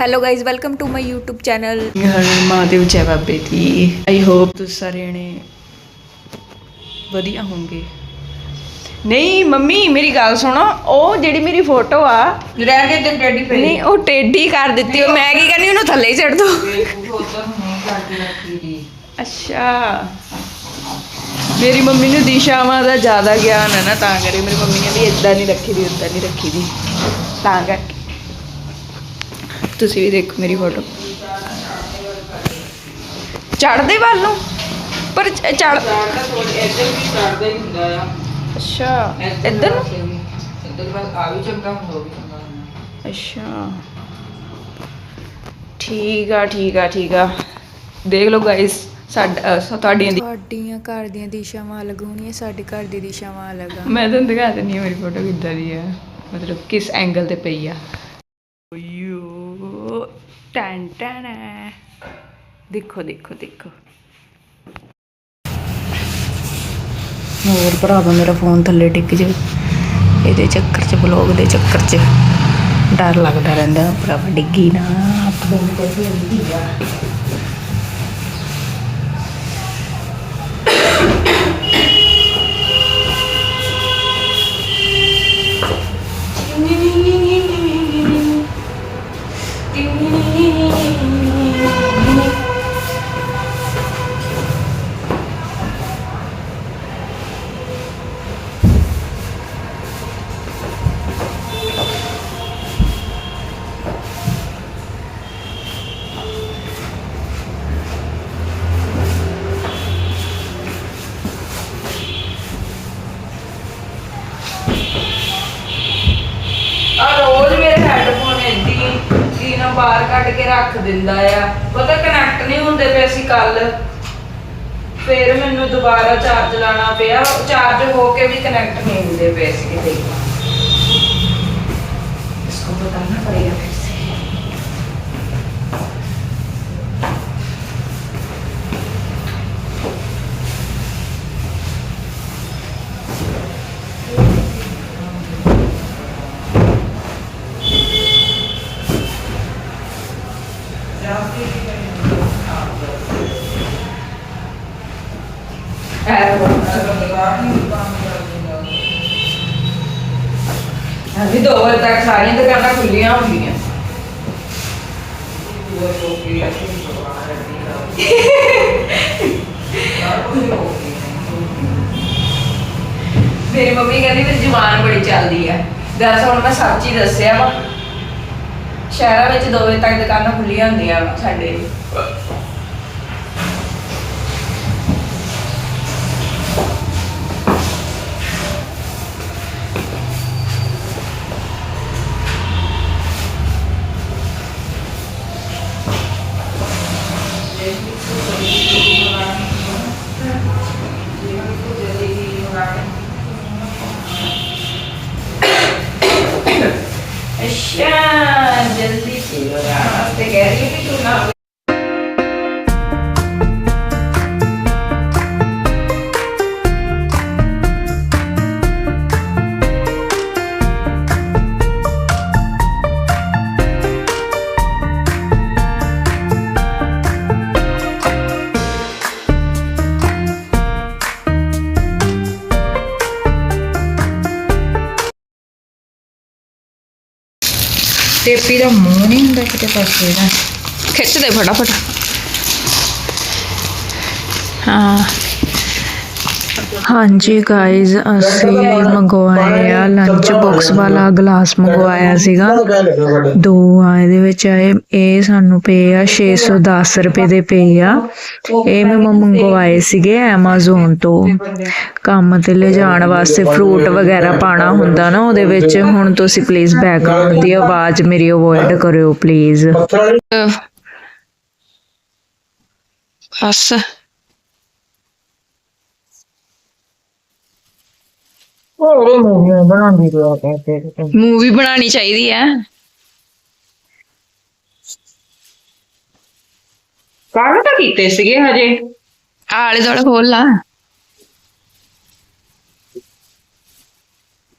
Hello guys welcome to my YouTube channel Har Mahadev ਜੈ ਬਾਬੇ ਦੀ I hope ਤੁਸੀਂ ਸਾਰੇ ਨੇ ਵਧੀਆ ਹੋਵੋਗੇ ਨਹੀਂ ਮੰਮੀ ਮੇਰੀ ਗੱਲ ਸੁਣੋ ਉਹ ਜਿਹੜੀ ਮੇਰੀ ਫੋਟੋ ਆ ਰਹਿ ਕੇ ਤੇ ਡੈਡੀ ਪਈ। ਨਹੀਂ ਉਹ ਟੇਢੀ ਕਰ ਦਿੱਤੀ ਉਹ ਮੈਂ ਕੀ ਕਰਨੀ ਉਹਨੂੰ ਥੱਲੇ ਹੀ ਛੱਡ ਦੋ। ਅੱਛਾ। ਮੇਰੀ ਮੰਮੀ ਨੂੰ ਦਿਸ਼ਾਵਾਂ ਦਾ ਜ਼ਿਆਦਾ ਗਿਆਨ ਹੈ ਨਾ ਤਾਂ ਕਰੇ ਮੇਰੀ ਮੰਮੀ ਕਹਿੰਦੀ ਇਦਾਂ ਨਹੀਂ ਰੱਖੀ ਦੀ ਉਦਾਂ ਨਹੀਂ ਰੱਖੀ ਦੀ। ਤਾਂ ਕਰਕੇ। ਤੁਸੀਂ ਵੀ ਦੇਖੋ ਮੇਰੀ ਫੋਟੋ ਚੜਦੇ ਵੱਲ ਨੂੰ? ਪਰ ਚੜ ਅੱਛਾ ਇੱਧਰ ਨੂੰ? ਅੱਛਾ। ਠੀਕ ਆ ਠੀਕ ਆ ਠੀਕ ਆ। ਦੇਖ ਲਓ ਗਾਇਸ ਸਾਡਾ ਤੁਹਾਡੀਆਂ ਦੀ ਤੁਹਾਡੀਆਂ ਘਰ ਦੀਆਂ ਦਿਸ਼ਾਵਾਂ ਅਲੱਗ ਹੋਣੀਆਂ ਸਾਡੇ ਘਰ ਦੀ ਦਿਸ਼ਾਵਾਂ ਅਲੱਗ ਆ। ਮੈਂ ਤੁਹਾਨੂੰ ਦਿਖਾ ਦਿੰਦੀ ਹਾਂ ਮੇਰੀ ਫੋਟੋ ਕਿੱਦਾਂ ਦੀ ਆ। ਮਤਲਬ ਕਿਸ ਐਂਗਲ ਤੇ ਪਈ ਆ। ਯੋ ਟੈਨ ਦੇਖੋ ਦੇਖੋ ਦੇਖੋ। ਹੋਰ ਭਰਾਵਾ, ਮੇਰਾ ਫੋਨ ਥੱਲੇ ਡਿੱਗ ਜੇ ਇਹਦੇ ਚੱਕਰ 'ਚ ਬਲੌਗ ਦੇ ਚੱਕਰ 'ਚ ਡਰ ਲੱਗਦਾ ਰਹਿੰਦਾ, ਭਰਾਵਾ, ਡਿੱਗੀ ਨਾ। ਆਪਣੇ ਤੇ ਫੇਰਦੀ ਆ ਆ ਕੱਢ ਕੇ ਰੱਖ ਦਿੰਦਾ ਆ। ਪਤਾ ਕਨੈਕਟ ਨਹੀਂ ਹੁੰਦੇ ਪਏ ਸੀ ਕੱਲ। ਫਿਰ ਮੈਨੂੰ ਦੁਬਾਰਾ ਚਾਰਜ ਲਾਣਾ ਪਿਆ। ਚਾਰਜ ਹੋ ਕੇ ਵੀ ਕਨੈਕਟ ਨਹੀਂ ਹੁੰਦੇ ਪਏ ਸੀ ਕਿਤੇ। ਇਸਕੋ ਪਤਾ ਨਾ ਪੜੇਗਾ ਅਭੀ ਦੋ ਵਜੇ ਤੱਕ ਸਾਰੀਆਂ ਦੁਕਾਨਾਂ ਖੁੱਲੀਆਂ ਹੁੰਦੀਆਂ ਮੇਰੀ ਮੰਮੀ ਕਹਿੰਦੀ ਮੇਰੀ ਜ਼ੁਬਾਨ ਬੜੀ ਚੱਲਦੀ ਆ। ਦੱਸ ਹੁਣ ਮੈਂ ਸੱਚੀ ਦੱਸਿਆ ਵਾ। ਸ਼ਹਿਰਾਂ ਵਿੱਚ ਦੋ ਵਜੇ ਤੱਕ ਦੁਕਾਨਾਂ ਖੁੱਲੀਆਂ ਹੁੰਦੀਆਂ ਵਾ ਸਾਡੇ ਅੱਛਾ ਜਲਦੀ ਚਲੋ ਰਾਤ ਟੇਪੀ ਦਾ ਮੂੰਹ ਨਹੀਂ ਹੁੰਦਾ ਕਿਤੇ ਪਾਸੇ ਦਾ। ਖਿੱਚ ਦੇ ਫਟਾਫਟ। ਹਾਂ। ਹਾਂਜੀ ਗਾਇਜ਼ ਅਸੀਂ ਮੰਗਵਾਇਆ ਲੰਚ ਬਾਕਸ ਵਾਲਾ ਗਲਾਸ ਮੰਗਵਾਇਆ ਸੀਗਾ। ਦੋ ਆ, ਇਹਦੇ ਵਿੱਚ ਆਏ, ਇਹ ਸਾਨੂੰ ਪਏ ਆ 610 ਰੁਪਏ ਦੇ ਪਏ ਆ। ਇਹ ਮੈਂ ਮੰਗਵਾਏ ਸੀਗੇ Amazon ਤੋਂ। ਕੰਮ ਤੇ ਲਿਜਾਣ ਵਾਸਤੇ ਫਰੂਟ ਵਗੈਰਾ ਪਾਣਾ ਹੁੰਦਾ ਨਾ ਉਹਦੇ ਵਿੱਚ। ਹੁਣ ਤੁਸੀਂ ਪਲੀਜ਼ ਬੈਕਗ੍ਰਾਉਂਡ ਦੀ ਆਵਾਜ਼ ਮੇਰੀ ਅਵੋਇਡ ਕਰਿਓ ਪਲੀਜ਼ ਬਸ। ਉਹ ਮੂੰਹ ਬਣਾਉਂਦੀ ਰਿਹਾ ਕਹਿੰਦੇ ਮੂਵੀ ਬਣਾਉਣੀ ਚਾਹੀਦੀ ਹੈ ਕਾਹਦੇ ਤਾਂ ਕੀਤੇ ਸੀਗੇ ਹਜੇ। ਆਲੇ ਦੁਆਲੇ ਖੋਲ ਲਾ।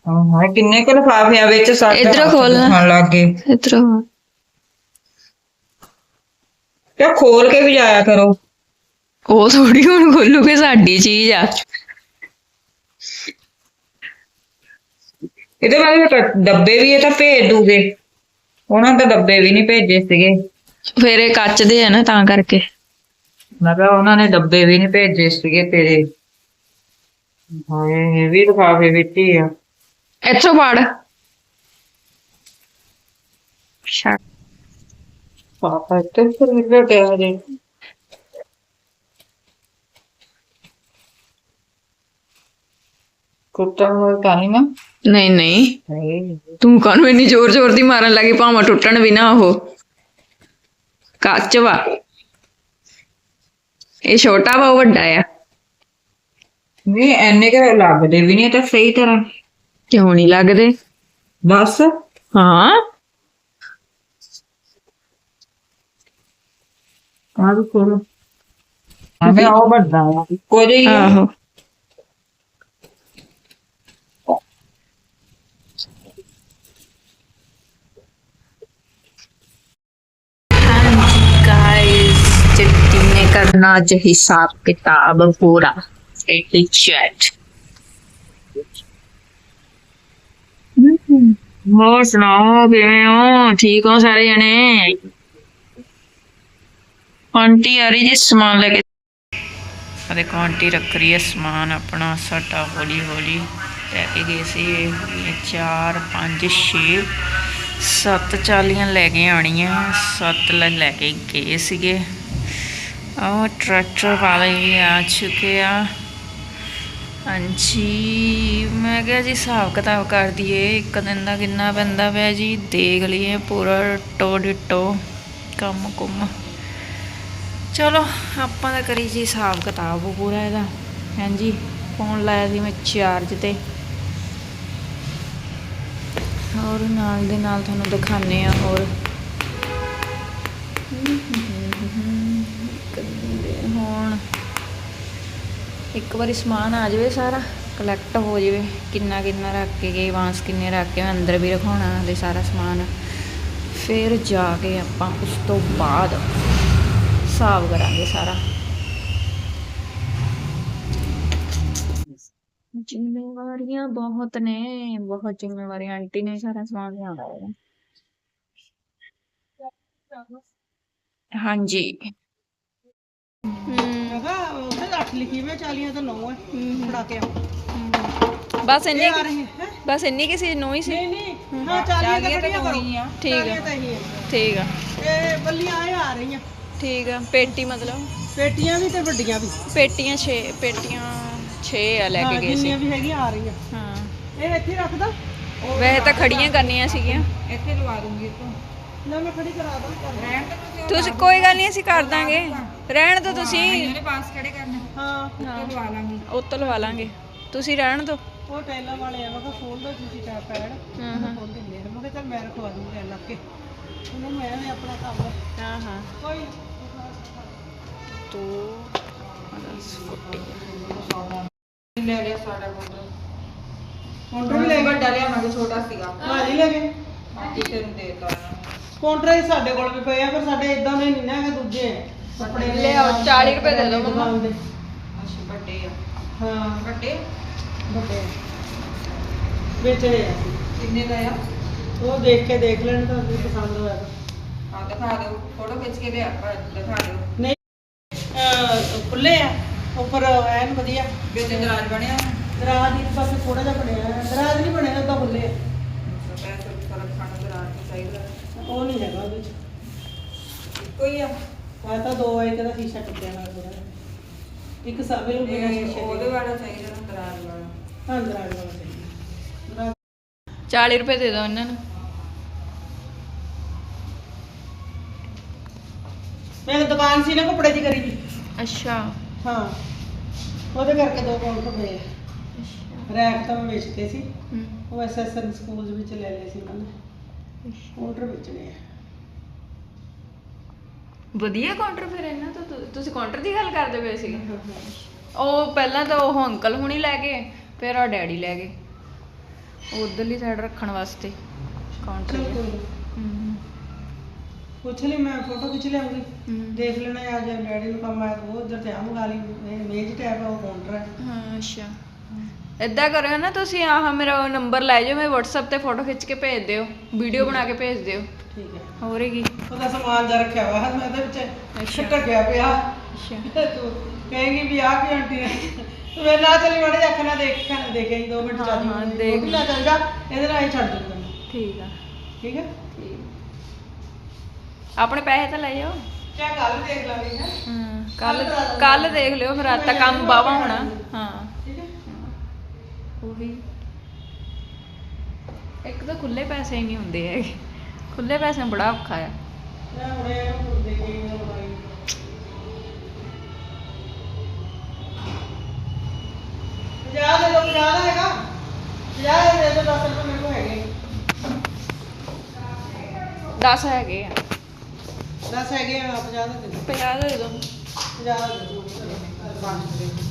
ਹਾਂ ਕਿੰਨੇ ਕੁ ਲਿਫਾਫੇ ਆ ਵਿੱਚ ਸੱਤ ਇੱਧਰੋਂ ਖੋਲ। ਖਾਣ ਲੱਗ ਗਏ। ਇਧਰੋਂ। ਤੇ ਖੋਲ ਕੇ ਵੀ ਜਾਇਆ ਕਰੋ। ਉਹ ਥੋੜੀ ਹੁਣ ਖੋਲੂਗੇ ਸਾਡੀ ਚੀਜ਼ ਆ। ਇਹਦੇ ਬਾਰੇ ਤਾਂ ਡੱਬੇ ਵੀ ਇਹ ਤਾਂ ਭੇਜ ਦੂਗੇ। ਉਹਨਾਂ ਤਾਂ ਡੱਬੇ ਵੀ ਨਹੀਂ ਭੇਜੇ ਸੀਗੇ। ਫਿਰ ਇਹ ਕੱਚ ਦੇ ਆ ਨਾ ਤਾਂ ਕਰਕੇ। ਮੈਂ ਕਿਹਾ ਉਹਨਾਂ ਨੇ ਡੱਬੇ ਵੀ ਨਹੀਂ ਭੇਜੇ ਸੀਗੇ ਤੇਰੇ। ਹਾਏ ਇਹ ਵੀ ਲਿਫਾਫੇ ਵਿੱਚ ਹੀ ਆ। ਇੱਥੋਂ ਪੜ ਸ਼ਾ ਪਾਪਾ ਇੱਥੇ ਫਿਰ ਮਿਲ ਗਿਆ ਜੇ। ਕੁੱਤਾ ਹੋਇਆ ਤਾਂ ਨਾ। ਨਹੀਂ ਨਹੀਂ। ਨਹੀਂ। ਤੂੰ ਕਾਹਨੂੰ ਇੰਨੀ ਜ਼ੋਰ ਜ਼ੋਰ ਦੀ ਮਾਰਨ ਲੱਗੀ? ਭਾਵੇਂ ਟੁੱਟਣ ਵੀ ਨਾ ਉਹ। ਕੱਚ ਵਾ। ਇਹ ਛੋਟਾ ਵਾ ਉਹ ਵੱਡਾ ਆ। ਨਹੀਂ ਐਨੇ ਕਿ ਲੱਗਦੇ ਵੀ ਨਹੀਂ ਤਾਂ ਸਹੀ ਤਰ੍ਹਾਂ। ਕਿਉਂ ਨਹੀਂ ਲੱਗਦੇ? ਬਸ। ਹਾਂ। ਆਹ ਕੋਲ ਆਵੇਂ ਉਹ ਵੱਡਾ ਆ ਆ ਆਹੋ। गाइस चिट्टी ने करना जो हिसाब किताब पूरा चैट ਹੋਰ ਸੁਣਾਓ ਕਿਵੇਂ ਹੋ ਠੀਕ ਹੋ ਸਾਰੇ ਜਣੇ ਆਂਟੀ ਆ ਰਹੀ ਜੀ ਸਮਾਨ ਲੈ ਕੇ ਆ ਦੇਖੋ ਆਂਟੀ ਰੱਖ ਰਹੀ ਹੈ ਸਮਾਨ ਆਪਣਾ ਸਾਡਾ ਹੌਲੀ ਹੌਲੀ ਲੈ ਕੇ ਗਏ ਸੀ ਇਹ 4 5 6 ਸੱਤ ਚਾਲੀਆਂ ਲੈ ਕੇ ਆਣੀਆਂ ਸੱਤ ਲੈ ਲੈ ਕੇ ਗਏ ਸੀਗੇ ਆਹ ਟਰੈਕਟਰ ਵਾਲੇ ਵੀ ਆ ਚੁੱਕੇ ਆ। ਹਾਂਜੀ, ਮੈਂ ਕਿਹਾ ਜੀ ਹਿਸਾਬ ਕਿਤਾਬ ਕਰ ਦਈਏ, ਇੱਕ ਦਿਨ ਦਾ ਕਿੰਨਾ ਪੈਂਦਾ ਪਿਆ ਜੀ? ਦੇਖ ਲਈਏ ਪੂਰਾ ਡਿੱਟੋ ਡਿੱਟੋ, ਕੰਮ ਕੁੰਮ। ਚਲੋ, ਆਪਾਂ ਤਾਂ ਕਰੀ ਜੀ ਹਿਸਾਬ ਕਿਤਾਬ ਪੂਰਾ ਇਹਦਾ। ਹਾਂਜੀ ਫੋਨ ਲਾਇਆ ਸੀ ਮੈਂ ਚਾਰਜ ਤੇ। ਹੋਰ ਨਾਲ ਦੇ ਨਾਲ ਤੁਹਾਨੂੰ ਦਿਖਾਣੇ ਆ ਹੋਰ। ਹੁਣ। ਇੱਕ ਵਾਰੀ ਸਮਾਨ ਆ ਜਾਵੇ ਸਾਰਾ ਕਲੈਕਟ ਹੋ ਜਾਵੇ। ਕਿੰਨਾ ਕਿੰਨਾ ਰੱਖ ਕੇ ਗਏ, ਵਾਂਸ ਕਿੰਨੇ ਰੱਖ ਕੇ, ਅੰਦਰ ਵੀ ਰਖਾਉਣਾ ਹਲੇ ਸਾਰਾ ਸਮਾਨ। ਫਿਰ ਜਾ ਕੇ ਆਪਾਂ ਉਸ ਤੋਂ ਬਾਅਦ ਹਿਸਾਬ ਕਰਾਂਗੇ ਸਾਰਾ। ਜ਼ਿੰਮੇਵਾਰੀਆਂ ਬਹੁਤ ਨੇ, ਬਹੁਤ ਜ਼ਿੰਮੇਵਾਰੀਆਂ ਆਂਟੀ ਨੇ ਸਾਰਾ ਸਮਾਨ ਲਿਆਉਣਾ ਹੈ। ਹਾਂਜੀ। ਉੱਥੇ ਰੱਖ ਲਈ ਕਿਵੇਂ ਚਾਲੀਆਂ ਤਾਂ ਨੌ ਹੈ। ਫੜਾ ਕੇ ਆਓ ਬਸ ਇੰਨੀ ਆ ਰਹੇ ਹੈ। ਬਸ ਇੰਨੀ ਕਿਸੇ ਨੂੰ ਹੀ ਸੀ? ਨਹੀਂ ਨਹੀਂ। ਹਾਂ। ਚਾਲੀਆਂ ਤਾਂ ਕੱਢੀਆਂ ਕਰੋ। ਠੀਕ ਚਾਲੀਆਂ ਆ ਤਾਂ ਹੀ ਹੈ ਠੀਕ ਆ। ਇਹ ਬੱਲੀਆਂ ਆਏ ਆ ਰਹੀਆਂ। ਠੀਕ ਆ। ਪੇਟੀ ਮਤਲਬ? ਪੇਟੀਆਂ ਵੀ ਤੇ ਵੱਡੀਆਂ ਵੀ। ਪੇਟੀਆਂ 6 ਪੇਟੀਆਂ 6 ਆ ਲੈ ਕੇ ਹਾਂ, ਗਏ ਸੀ। ਜਿੰਨੀਆਂ ਵੀ ਹੈਗੀਆਂ ਆ ਰਹੀਆਂ। ਹਾਂ। ਇਹ ਇੱਥੇ ਹੀ ਰੱਖਦਾ ਵੈਸੇ ਤਾਂ ਖੜੀਆਂ ਕਰਨੀਆਂ ਸੀਗੀਆਂ। ਇੱਥੇ ਲਵਾ ਦੂੰਗੀ ਤੂੰ ਨਾ ਮੈਂ ਖੜੀ ਕਰਾ ਦਾਂ ਰਹਿਣ ਤੇ ਤੁਸੀਂ ਕੋਈ ਗੱਲ ਨਹੀਂ ਅਸੀਂ ਕਰ ਦਾਂਗੇ। ਰਹਿਣ ਦੋ ਤੁਸੀਂ। ਉਹਨੇ ਪਾਸ ਖੜੇ ਕਰਨੇ ਹਾਂ। ਉੱਤੇ ਲਵਾ ਲਾਂਗੀ। ਉਹ ਤੋਂ ਲਵਾ ਲਾਂਗੇ। ਤੁਸੀਂ ਰਹਿਣ ਦੋ ਉਹ ਟੈਲਾਂ ਵਾਲੇ ਆ ਮੈਂ ਕਿਹਾ ਖੋਲ ਦੋ ਤੁਸੀਂ ਟੈਪ ਪੈਡ ਹਾਂ ਹਾਂ। ਖੋਲ ਦਿੰਦੇ ਆ ਮੈਂ ਕਿਹਾ ਚੱਲ ਮੈਂ ਰਖਵਾ ਦੂੰਗੀ ਲਾ ਕੇ। ਉਹਨੂੰ ਮੈਂ ਵੀ ਆਪਣਾ ਕੰਮ ਹਾਂ ਹਾਂ। ਕੋਈ ਤੋ ਲੈ ਲਿਆ ਸਾਡਾ ਕੋਲ ਕਾਊਂਟਰ ਵੀ ਲੈ ਵੱਡਾ ਲਿਆਵਾਂਗੇ ਛੋਟਾ ਸੀਗਾ। ਭਾਜੀ ਲੈ ਗਏ ਕਿਸੇ ਨੂੰ ਦੇ ਤਾ। ਕਾਊਂਟਰ ਹੀ ਸਾਡੇ ਕੋਲ ਵੀ ਪਏ ਆ ਪਰ ਸਾਡੇ ਇਦਾਂ ਦੇ ਨਹੀਂ ਨਾ ਹੈਗੇ ਦੂਜੇ। ਕੱਪੜੇ ਦੇ ਲਿਆਓ, 40 ਰੁਪਏ ਦੇ ਦਿਓ ਮੰਮਾ। ਦੁਕਾਨ ਦੇ। ਅੱਛਾ ਵੱਡੇ ਆ। ਹਾਂ। ਵੱਡੇ? ਵੱਡੇ। ਆ। ਵੇਚਣੇ ਆ। ਕਿੰਨੇ ਦਾ ਆ? ਉਹ ਦੇਖ ਕੇ ਦੇਖ ਲੈਣ ਤਾਂ ਵੀ ਪਸੰਦ ਹੋਇਆ ਤਾਂ। ਹਾਂ ਦਿਖਾ ਦਿਓ ਫੋਟੋ ਖਿੱਚ ਕੇ ਲਿਆ ਦਿਖਾ ਦਿਓ। ਨਹੀਂ ਅਹ, ਖੁੱਲੇ ਆ ਉੱਪਰ ਐਨ ਵਧੀਆ। ਵਿੱਚ ਦਰਾਜ ਬਣਿਆ ਦਰਾਜ ਹੀ ਬਸ ਥੋੜਾ ਜਿਹਾ ਬਣਿਆ ਹੈ। ਦਰਾਜ ਨਹੀਂ ਬਣਿਆ ਤਾਂ ਖੁੱਲੇ ਆ। ਪੈਸੇ ਫ਼ਰਕ ਖਾਣਾ ਦਰਾਜ ਚਾਹੀਦਾ। ਉਹ ਨਹੀਂ ਹੈਗਾ ਉਹਦੇ ਚ। ਕੋਈ ਆ। ਆ ਤਾਂ ਦੋ ਆ ਇੱਕ ਦਾ ਸ਼ੀਸ਼ਾ ਟੁੱਟਿਆ ਨਾਲ ਥੋੜਾ ਇੱਕ ਸਾਬੇ ਨੂੰ ਬਿਨਾ ਇਹ ਸ਼ੀਸ਼ੇ ਉਹਦੇ ਦੇ ਵਾਲਾ ਚਾਹੀਦਾ ਨਾ ਦਰਾਜ ਵਾਲਾ। ਹਾਂ ਦਰਾਜ ਵਾਲਾ ਚਾਹੀਦਾ। ਦਰਾਜ 40 ਰੁਪਏ ਦੇ ਦਿਓ ਇਹਨਾਂ ਨੂੰ। ਮੈਂ ਦੁਕਾਨ ਸੀ ਨਾ ਕੱਪੜੇ ਦੀ ਕਰੀ ਦੀ ਅੱਛਾ। ਹਾਂ। ਉਹਦੇ ਕਰਕੇ ਦੋ ਕਾਊਂਟਰ ਪਏ ਆ। ਰੈਕ ਤਾਂ ਮੈਂ ਵੇਚਦੇ ਸੀ। ਹਮ, ਉਹ ਐਸਐਸਐਨ ਸਕੂਲ ਵਿੱਚ ਲੈ ਲਏ ਸੀ ਉਹਨਾਂ ਕਾਊਂਟਰ ਵੇਚਣੇ ਆ। ਵਧੀਆ ਕਾਊਂਟਰ ਫਿਰ ਇਹਨਾਂ ਤੋਂ? ਤੁ- ਤੁਸੀਂ ਕਾਊਂਟਰ ਦੀ ਗੱਲ ਕਰਦੇ ਪਏ ਸੀਗੇ ਉਹ ਪਹਿਲਾਂ ਤਾਂ ਉਹ ਅੰਕਲ ਹੁਣੀ ਲੈ ਗਏ ਫਿਰ ਉਹ ਡੈਡੀ ਲੈ ਗਏ। ਉਧਰਲੀ ਸਾਈਡ ਰੱਖਣ ਵਾਸਤੇ ਕਾਊਂਟਰ ਚਲ ਕੋਈ ਨੀ। ਹਮ ਪੁੱਛ ਲਈ ਮੈਂ ਫੋਟੋ ਖਿੱਚ ਲਿਆਉਂਗੀ। ਹਮ। ਦੇਖ ਲੈਣਾ ਅੱਜ ਡੈਡੀ ਨੂੰ ਕੰਮ ਆਇਆ ਤਾਂ ਉਹ ਉਧਰ ਤੇ ਆ ਮੰਗਾ ਲਈ ਇਹ ਮੇਜ ਟੈਪ ਆ ਉਹ ਕਾਊਂਟਰ ਹੈ ਹਾਂ ਅੱਛਾ। ਏਦਾਂ ਕਰਿਓ ਨਾ ਤੁਸੀਂ ਆਹ ਮੇਰਾ ਨੰਬਰ ਲੈ ਜਾਓ ਮੈਂ WhatsApp ਤੇ ਫੋਟੋ ਖਿੱਚ ਕੇ ਭੇਜ ਦਿਓ ਵੀਡੀਓ ਬਣਾ ਕੇ ਭੇਜ ਦਿਓ। ਠੀਕ ਹੈ। ਹੋਰ ਕੀ? ਉਹਦਾ ਸਮਾਨ ਜਾ ਰੱਖਿਆ ਹੋਇਆ ਹੈ ਮੈਂ ਇਹਦੇ ਵਿੱਚ ਅੱਛਾ। ਢੱਕਿਆ ਪਿਆ। ਅੱਛਾ। ਤੂੰ ਕਹੇਂਗੀ ਵੀ ਆ ਕੀ ਆਂਟੀ ਤੂੰ ਮੇਰੇ ਨਾਲ ਚੱਲੀ ਮਾੜੇ ਅੱਖ ਨਾਲ ਦੇਖ ਕੇ ਦੇਖ ਕੇ 2 ਮਿੰਟ ਹਾਂ, ਚਾਚੀ ਹਾਂ, ਦੇਖ। ਵੀ ਨਾ ਚੱਲ ਜਾ ਇਹਦੇ ਨਾਲ ਹੀ ਛੱਡ ਦੂੰਗਾ ਠੀਕ ਆ। ਠੀਕ ਹੈ? ਆਪਣੇ ਪੈਸੇ ਤਾਂ ਲੈ ਜਾਓ। ਕੱਲ ਦੇਖ ਲਾਂਗੇ ਹੈ। ਕੱਲ ਕੱਲ ਦੇਖ ਲਿਓ ਫਿਰ ਅੱਜ ਤਾਂ ਕੰਮ ਬਾਵਾ ਹੋਣਾ। ਹੈ। ਉਹੀ ਇੱਕ ਤਾਂ ਖੁੱਲੇ ਪੈਸੇ ਹੀ ਨਹੀਂ ਹੁੰਦੇ ਹੈਗੇ। ਖੁੱਲੇ ਪੈਸੇ ਬੜਾ ਔਖਾ ਆ। ਮੈਂ ਹੁਣੇ ਇਹਨੂੰ ਦੇ ਕੇ ਮੈਂ ਲਗਾਈ ਪੰਜਾਹ ਦੇ ਦੋ ਪੰਜਾਹ ਦਾ ਹੈਗਾ। ਪੰਜਾਹ ਦੇ ਦੋ 10 ਰੁਪਏ ਮੇਰੇ ਕੋਲ ਹੈਗੇ। 10 ਹੈਗੇ ਆ। 10 ਹੈਗੇ ਆ 50 ਦਾ ਦੇ ਦਿਓ 50 ਦੇ ਦੋ। 50 ਦਾ ਦੇ ਦਿਓ ਪੰਜ ਦੇ ਦਿਓ।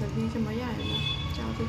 整成什么样的了这样子